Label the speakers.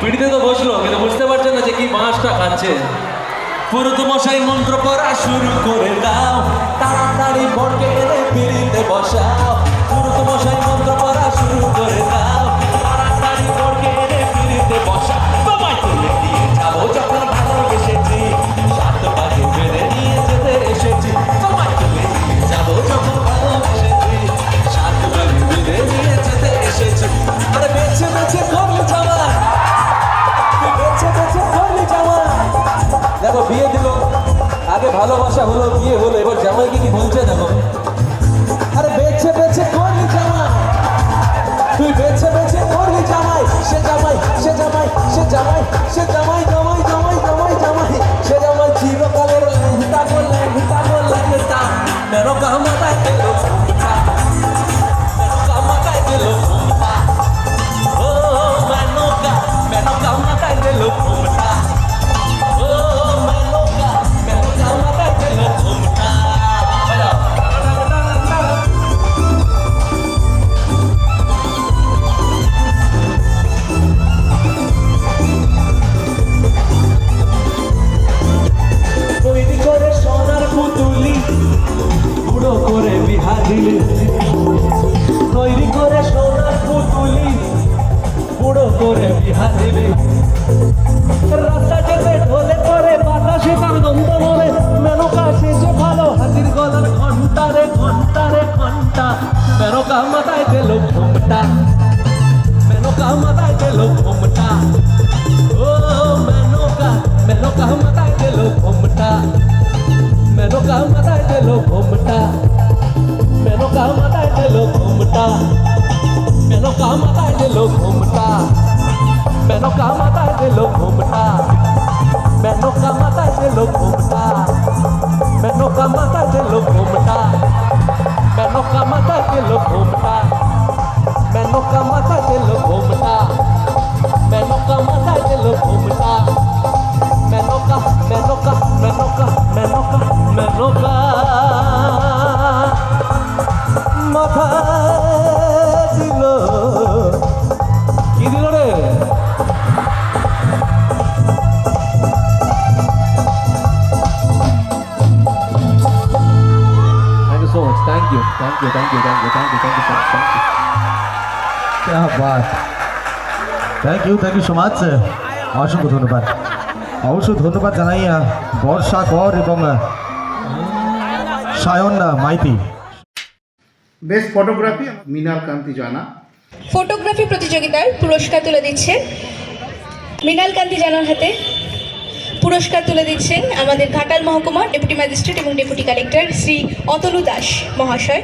Speaker 1: পিড়িতে তো বসল, কিন্তু বুঝতে পারছে না যে কি মাছটা খাচ্ছে। পুরুত মশাই মন্ত্র পড়া শুরু করে দাও। তাড়াতাড়ি বসাও। ভালোবাসা হলো, বিয়ে হলো, এবার জামাইকে কি বলছে দেখো। আরে বেছে বেছে করলি জামাই। তুই বেছে বেছে করলি জামাই। সে জামাই সে জামাই সে জামাই সে জামাই জামাই জামাই। বুড়ো করে বিহা দিলে তৈরি করে সোনার পুতুলি। বুড়ো করে বিহা দিলে রাস্তা মাথায় গেল ঘুমটা। মেনকা মাথায় গেল ঘুমটা। মেনকা মাথায় গেল ঘুমটা। মেনকা মাথায় গেল ঘুমটা। মেনকা মাথায় গেল ঘুমটা। মেনকা মাথায় গেল ঘুমটা। মেনকা মাথায় গেল ঘুমটা। মেনকা মাথায় গেল ঘুমটা। মেনকা মাথায় গেল ঘুমটা। thank you thank you thank you thank you thank you thank you thank you
Speaker 2: क्या बात thank you thank you so much অসংখ্য ধন্যবাদ অবশ্য ধন্যবাদ জানাই আহ, বর্ষা কর এবং আহ, সায়ন আহ, Maiti
Speaker 3: best photography Mrinal Kanti Jana
Speaker 4: photography প্রতিযোগিতার পুরস্কার তুলে দিচ্ছেন মৃণাল কান্তি জানার হাতে পুরস্কার তুলে দিচ্ছেন আমাদের ঘাটাল মহকুমা ডেপুটি ম্যাজিস্ট্রেট এবং ডেপুটি কালেক্টর শ্রী অতলু দাস মহাশয়।